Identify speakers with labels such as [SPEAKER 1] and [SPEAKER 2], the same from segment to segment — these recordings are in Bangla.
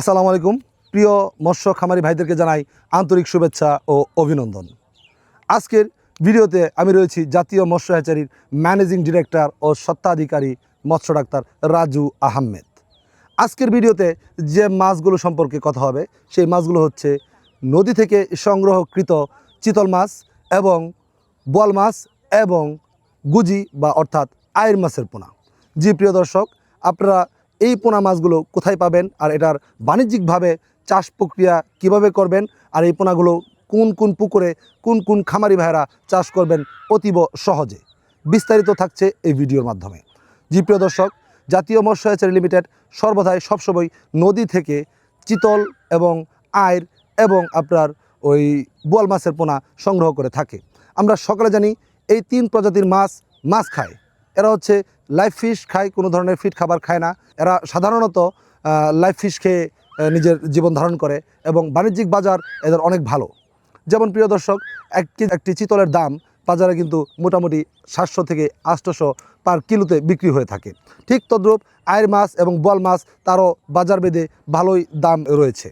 [SPEAKER 1] আসসালামু আলাইকুম। প্রিয় মৎস্য খামারি ভাইদেরকে জানাই আন্তরিক শুভেচ্ছা ও অভিনন্দন। আজকের ভিডিওতে আমি রয়েছি জাতীয় মৎস্য হ্যাচারির ম্যানেজিং ডিরেক্টর ও সত্ত্বাধিকারী মৎস্য ডাক্তার রাজু আহমেদ। আজকের ভিডিওতে যে মাছগুলো সম্পর্কে কথা হবে, সেই মাছগুলো হচ্ছে নদী থেকে সংগ্রহকৃত চিতল মাছ এবং বোয়াল মাছ এবং গুজি বা অর্থাৎ আয়ের মাছের পোনা। জি, প্রিয় দর্শক, আপনারা এই পোনা মাছগুলো কোথায় পাবেন আর এটার বাণিজ্যিকভাবে চাষ প্রক্রিয়া কীভাবে করবেন আর এই পোনাগুলো কোন কোন পুকুরে, কোন কোন খামারি ভাইয়েরা চাষ করবেন অতীব সহজে। বিস্তারিত থাকছে এই ভিডিওর মাধ্যমে। জি, প্রিয় দর্শক, জাতীয় মৎস্য হ্যাচারি লিমিটেড সর্বদাই সবসময় নদী থেকে চিতল এবং আয়ের এবং আপনার ওই বোয়াল মাছের পোনা সংগ্রহ করে থাকে। আমরা সকালে জানি এই তিন প্রজাতির মাছ মাছ খায়। এরা হচ্ছে লাইফ ফিশ খায়, কোনো ধরনের ফিট খাবার খায় না। এরা সাধারণত লাইফ ফিশ খেয়ে নিজের জীবন ধারণ করে এবং বাণিজ্যিক বাজার এদের অনেক ভালো। যেমন প্রিয় দর্শক একটি একটি চিতলের দাম বাজারে কিন্তু মোটামুটি সাতশো থেকে আটশোশো পার কিলোতে বিক্রি হয়ে থাকে। ঠিক তদ্রূপ আয়ের মাছ এবং বল মাছ তারও বাজার বেঁধে ভালোই দাম রয়েছে।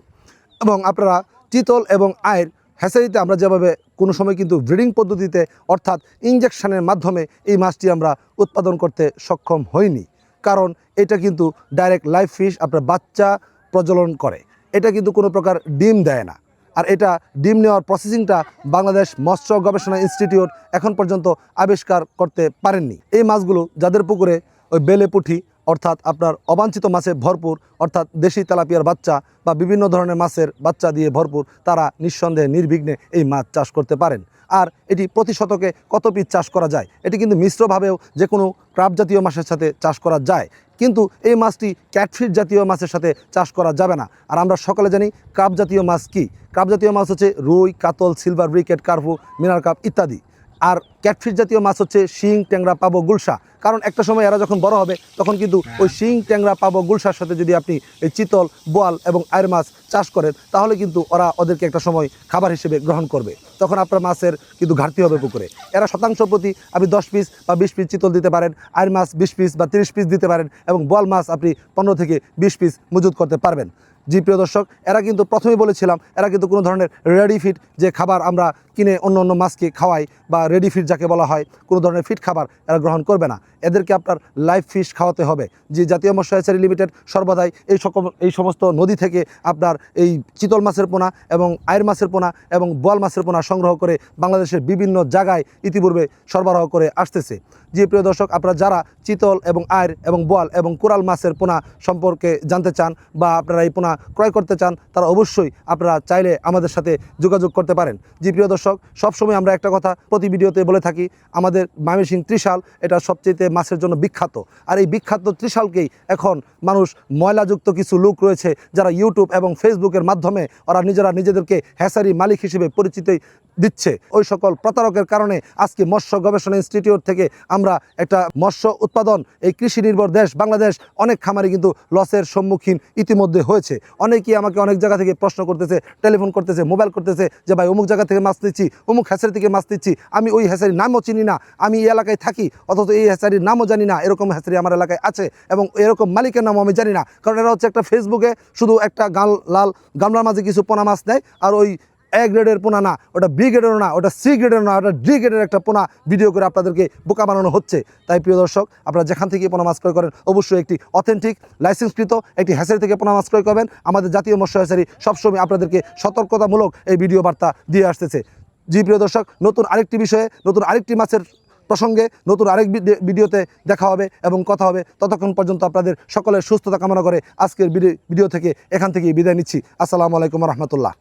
[SPEAKER 1] এবং আপনারা চিতল এবং আয়ের হ্যাচারিতে আমরা যেভাবে কোনো সময় কিন্তু ব্রিডিং পদ্ধতিতে অর্থাৎ ইঞ্জেকশানের মাধ্যমে এই মাছটি আমরা উৎপাদন করতে সক্ষম হইনি। কারণ এটা কিন্তু ডাইরেক্ট লাইফ ফিশ আপনার বাচ্চা প্রজনন করে। এটা কিন্তু কোনো প্রকার ডিম দেয় না। আর এটা ডিম নেওয়ার প্রসেসিংটা বাংলাদেশ মৎস্য গবেষণা ইনস্টিটিউট এখন পর্যন্ত আবিষ্কার করতে পারেননি। এই মাছগুলো যাদের পুকুরে ওই বেলে পুঁঠি অর্থাৎ আপনার অবাঞ্ছিত মাছে ভরপুর, অর্থাৎ দেশি তেলাপিয়ার বাচ্চা বা বিভিন্ন ধরনের মাছের বাচ্চা দিয়ে ভরপুর, তারা নিঃসন্দেহে নির্বিঘ্নে এই মাছ চাষ করতে পারেন। আর এটি প্রতি শতকে কত পিস চাষ করা যায়? এটি কিন্তু মিশ্রভাবেও যে কোনো ক্রাব জাতীয় মাছের সাথে চাষ করা যায়। কিন্তু এই মাছটি ক্যাটফিট জাতীয় মাছের সাথে চাষ করা যাবে না। আর আমরা সকলে জানি ক্রাব জাতীয় মাছ কি? ক্রাব জাতীয় মাছ হচ্ছে রুই, কাতল, সিলভার, ব্রিকেট, কার্পু, মিনার কাপ ইত্যাদি। আর ক্যাটফিশ জাতীয় মাছ হচ্ছে শিং ট্যাংরা পাবো গুলশা। কারণ একটা সময় এরা যখন বড় হবে তখন কিন্তু ওই শিং ট্যাংরা পাবো গুলশার সাথে যদি আপনি এই চিতল বোয়াল এবং আয়ের মাছ চাষ করেন তাহলে কিন্তু ওরা ওদেরকে একটা সময় খাবার হিসেবে গ্রহণ করবে। তখন আপনার মাছের কিন্তু ঘাটতি হবে পুকুরে। এরা শতাংশ প্রতি আপনি দশ পিস বা বিশ পিস চিতল দিতে পারেন আয়ের মাছ বিশ পিস বা তিরিশ পিস দিতে পারেন এবং বোয়াল মাছ আপনি পনেরো থেকে বিশ পিস মজুত করতে পারবেন। জি প্রিয় দর্শক এরা কিন্তু প্রথমেই বলেছিলাম এরা কিন্তু কোনো ধরনের রেডি ফিট যে খাবার আমরা কিনে অন্য অন্য মাছকে খাওয়াই বা রেডি ফিট যাকে বলা হয় কোনো ধরনের ফিট খাবার এরা গ্রহণ করবে না। এদেরকে আপনার লাইভ ফিশ খাওয়াতে হবে। যে জাতীয় মৎস্য হ্যাচারি লিমিটেড সর্বদাই এই সকল এই সমস্ত নদী থেকে আপনার এই চিতল মাছের পোনা এবং আয়ের মাছের পোনা এবং বোয়াল মাছের পোনা সংগ্রহ করে বাংলাদেশের বিভিন্ন জায়গায় ইতিপূর্বে সরবরাহ করে আসতেছে। যে প্রিয় দর্শক, আপনারা যারা চিতল এবং আয়ের এবং বোয়াল এবং কোরাল মাছের পোনা সম্পর্কে জানতে চান বা আপনারা এই পোনা ক্রয় করতে চান, তারা অবশ্যই আপনারা চাইলে আমাদের সাথে যোগাযোগ করতে পারেন। যে প্রিয় দর্শক, সবসময় আমরা একটা কথা প্রতি ভিডিওতে বলে থাকি, আমাদের ময়মনসিং ত্রিশাল এটা সবচেয়ে মাছের জন্য বিখ্যাত। আর এই বিখ্যাত ত্রিশালকেই এখন মানুষ ময়লাযুক্ত কিছু লোক রয়েছে যারা ইউটিউব এবং ফেসবুকের মাধ্যমে ওরা নিজেরা নিজেদেরকে হ্যাসারি মালিক হিসেবে পরিচিতি দিচ্ছে। ওই সকল প্রতারকের কারণে আজকে মৎস্য গবেষণা ইনস্টিটিউট থেকে আমরা একটা মৎস্য উৎপাদন, এই কৃষি নির্ভর দেশ বাংলাদেশ অনেক খামারে কিন্তু লসের সম্মুখীন ইতিমধ্যে হয়েছে। অনেকেই আমাকে অনেক জায়গা থেকে প্রশ্ন করতেছে, টেলিফোন করতেছে, মোবাইল করতেছে যে, ভাই, অমুক জায়গা থেকে মাছ নিচ্ছি, অমুক হ্যাচারি থেকে মাছ নিচ্ছি, আমি ওই হ্যাচারির নামও চিনি না, আমি এই এলাকায় থাকি, অথচ এই হ্যাচারির নামও জানি না, এরকম হ্যাচারি আমার এলাকায় আছে এবং এরকম মালিকের নামও আমি জানি না। কারণ এরা হচ্ছে একটা ফেসবুকে শুধু একটা গাল, লাল গামলার মাঝে কিছু পোনা মাছ নেয় আর ওই এ গ্রেডের পোনা না, ওটা বি গ্রেডেরও না, ওটা সি গ্রেডের না, ওটা ডি গ্রেডের একটা পোনা ভিডিও করে আপনাদেরকে বোকা বানানো হচ্ছে। তাই প্রিয় দর্শক, আপনারা যেখান থেকে পোনা মাছ ক্রয় করেন, অবশ্যই একটি অথেন্টিক লাইসেন্সকৃত একটি হ্যাচারি থেকে পোনা মাছ ক্রয় করবেন। আমাদের জাতীয় মৎস্য হ্যাচারি সবসময় আপনাদেরকে সতর্কতামূলক এই ভিডিও বার্তা দিয়ে আসতেছে। জি প্রিয় দর্শক, নতুন আরেকটি বিষয়ে, নতুন আরেকটি মাছের প্রসঙ্গে, নতুন আরেক ভিডি- ভিডিওতে দেখা হবে এবং কথা হবে। ততক্ষণ পর্যন্ত আপনাদের সকলের সুস্থতা কামনা করে আজকের ভিডিও থেকে এখান থেকে বিদায় নিচ্ছি। আসসালামু আলাইকুম রহমতুল্লাহ।